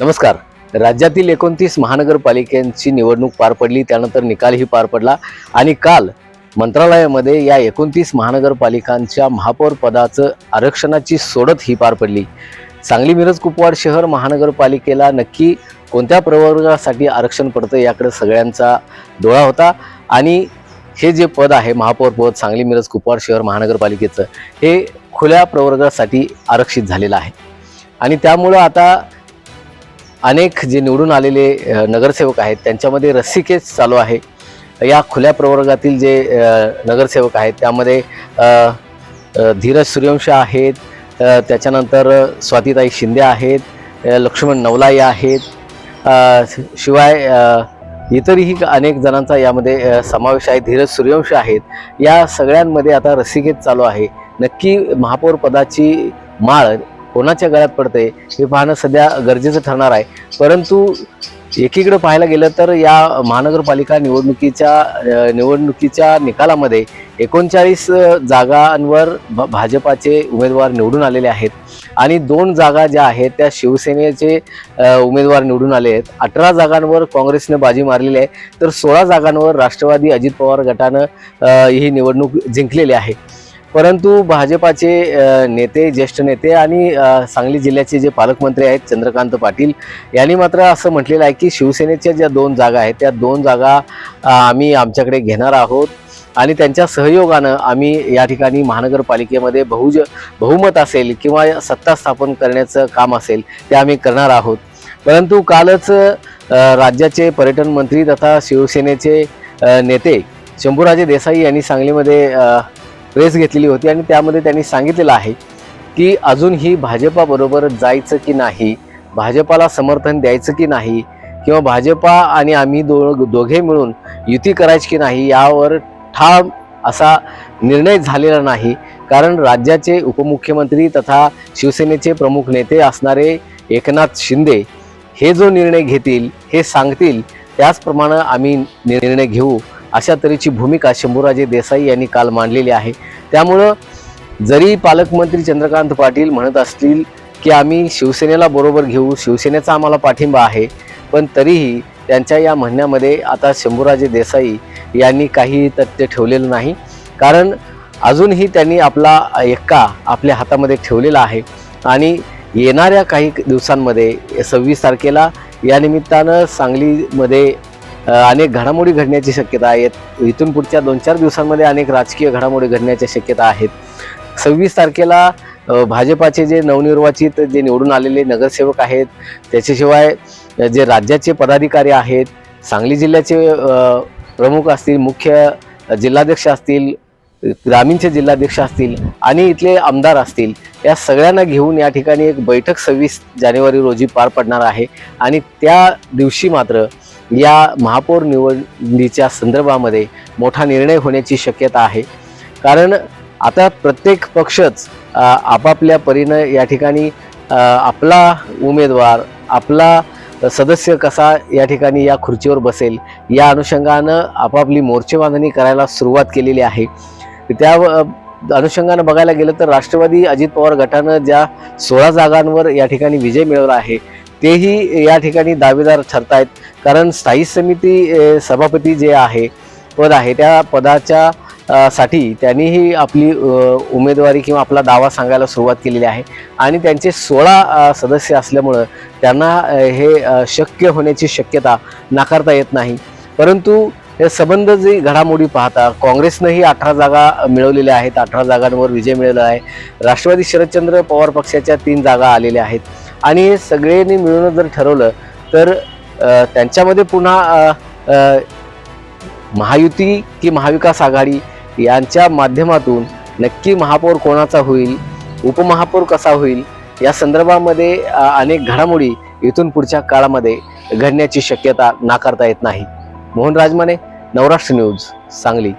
नमस्कार. राज्यातील एकोणतीस महानगरपालिकांची निवडणूक पार पडली त्यानंतर निकालही पार पडला आणि काल मंत्रालयामध्ये या एकोणतीस महानगरपालिकांच्या महापौर पदाचं आरक्षणाची सोडत ही पार पडली. सांगली मिरज कुपवाड शहर महानगरपालिकेला नक्की कोणत्या प्रवर्गासाठी आरक्षण पडतं याकडे सगळ्यांचा डोळा होता आणि हे जे पद आहे महापौर पद सांगली मिरज कुपवाड शहर महानगरपालिकेचं हे खुल्या प्रवर्गासाठी आरक्षित झालेलं आहे. आणि त्यामुळं आता अनेक जे निवडून आलेले नगरसेवक आहेत त्यांच्यामध्ये रस्सीकेच चालू आहे. या खुल्या प्रवर्गातील जे नगरसेवक आहेत त्यामध्ये धीरज सूर्यवंशी आहेत त्याच्यानंतर स्वातीताई शिंदे आहेत लक्ष्मण नवलाई आहेत शिवाय इतरही अनेक जणांचा यामध्ये समावेश आहे. धीरज सूर्यवंश आहेत. या सगळ्यांमध्ये आता रस्सीकेस चालू आहे. नक्की महापौर पदाची माळ कोणाच्या गळ्यात पडते हे पाहणं सध्या गरजेचं ठरणार आहे. परंतु एकीकडे पाहायला गेलं तर या महानगरपालिका निवडणुकीच्या निवडणुकीच्या निकालामध्ये एकोणचाळीस जागांवर भ भाजपाचे उमेदवार निवडून आलेले आहेत. आणि दोन जागा ज्या आहेत त्या शिवसेनेचे उमेदवार निवडून आले आहेत. अठरा जागांवर काँग्रेसने बाजी मारलेली आहे. तर सोळा जागांवर राष्ट्रवादी अजित पवार गटानं ही निवडणूक जिंकलेली आहे. परंतु भाजपाचे नेते ज्येष्ठ नेते आणि सांगली जिल्ह्याचे जे पालकमंत्री आहेत चंद्रकांत पाटील यांनी मात्र असं म्हटलेलं आहे की शिवसेनेच्या ज्या दोन जागा आहेत त्या दोन जागा आम्ही आमच्याकडे घेणार आहोत आणि त्यांच्या सहयोगानं आम्ही या ठिकाणी महानगरपालिकेमध्ये बहुज बहुमत असेल किंवा सत्ता स्थापन करण्याचं काम असेल ते आम्ही करणार आहोत. परंतु कालच राज्याचे पर्यटन मंत्री तथा शिवसेनेचे नेते शंभूराजे देसाई यांनी सांगलीमध्ये रेस प्रेस घेतलेली होती आणि त्यामध्ये त्यांनी सांगितलेलं आहे की अजूनही भाजपाबरोबर जायचं की नाही भाजपाला समर्थन द्यायचं की नाही किंवा भाजपा आणि आम्ही दो दोघे मिळून युती करायची की नाही यावर ठाम असा निर्णय झालेला नाही. कारण राज्याचे उपमुख्यमंत्री तथा शिवसेनेचे प्रमुख नेते असणारे एकनाथ शिंदे हे जो निर्णय घेतील हे सांगतील त्याचप्रमाणे आम्ही निर्णय घेऊ. अशा तऱ्हेची भूमिका शंभूराजे देसाई यांनी काल मांडलेली आहे. त्यामुळं जरी पालकमंत्री चंद्रकांत पाटील म्हणत असतील की आम्ही शिवसेनेला बरोबर घेऊ शिवसेनेचा आम्हाला पाठिंबा आहे पण तरीही त्यांच्या या म्हणण्यामध्ये आता शंभूराजे देसाई यांनी काही तथ्य ठेवलेलं नाही. कारण अजूनही त्यांनी आपला एक्का आपल्या हातामध्ये ठेवलेला आहे आणि येणाऱ्या काही दिवसांमध्ये सव्वीस तारखेला या निमित्तानं सांगलीमध्ये अनेक घडामोडी घडण्याची शक्यता आहेत. इथून पुढच्या दोन चार दिवसांमध्ये अनेक राजकीय घडामोडी घडण्याच्या शक्यता आहेत. सव्वीस तारखेला भाजपाचे जे नवनिर्वाचित जे निवडून आलेले नगरसेवक आहेत त्याच्याशिवाय जे राज्याचे पदाधिकारी आहेत सांगली जिल्ह्याचे प्रमुख असतील मुख्य जिल्हाध्यक्ष असतील ग्रामीणचे जिल्हाध्यक्ष असतील आणि इथले आमदार असतील या सगळ्यांना घेऊन या ठिकाणी एक बैठक सव्वीस जानेवारी रोजी पार पडणार आहे. आणि त्या दिवशी मात्र या महापौर निवडणुकीच्या संदर्भामध्ये मोठा निर्णय होण्याची शक्यता आहे. कारण आता प्रत्येक पक्षच आपापल्या परीनं या ठिकाणी आपला उमेदवार आपला सदस्य कसा या ठिकाणी या खुर्चीवर बसेल या अनुषंगानं आपापली मोर्चे बांधणी करायला सुरुवात केलेली आहे. त्या अनुषंगानं बघायला गेलं तर राष्ट्रवादी अजित पवार गटानं ज्या सोळा जागांवर या ठिकाणी विजय मिळवला आहे तेही या ठिकाणी दावेदार ठरत आहेत कारण स्थायी समिती सभापती जे आहे पद आहे त्या पदाच्या साठी त्यांनीही आपली उमेदवारी किंवा आपला दावा सांगायला सुरुवात केलेली आहे. आणि त्यांचे सोळा सदस्य असल्यामुळं त्यांना हे शक्य होण्याची शक्यता नाकारता येत नाही. परंतु हे संबंध जी घडामोडी पाहता काँग्रेसनंही अठरा जागा मिळवलेल्या आहेत. अठरा जागांवर विजय मिळवला आहे. राष्ट्रवादी शरदचंद्र पवार पक्षाच्या तीन जागा आलेल्या आहेत. आणि हे सगळ्यांनी मिळून जर ठरवलं तर त्यांच्यामध्ये पुन्हा महायुती की महाविकास आघाडी यांच्या माध्यमातून नक्की महापौर कोणाचा होईल उपमहापौर कसा होईल या संदर्भामध्ये अनेक घडामोडी इथून पुढच्या काळामध्ये घडण्याची शक्यता नाकारता येत नाही. मोहन राजमाने नवराष्ट्र न्यूज सांगली.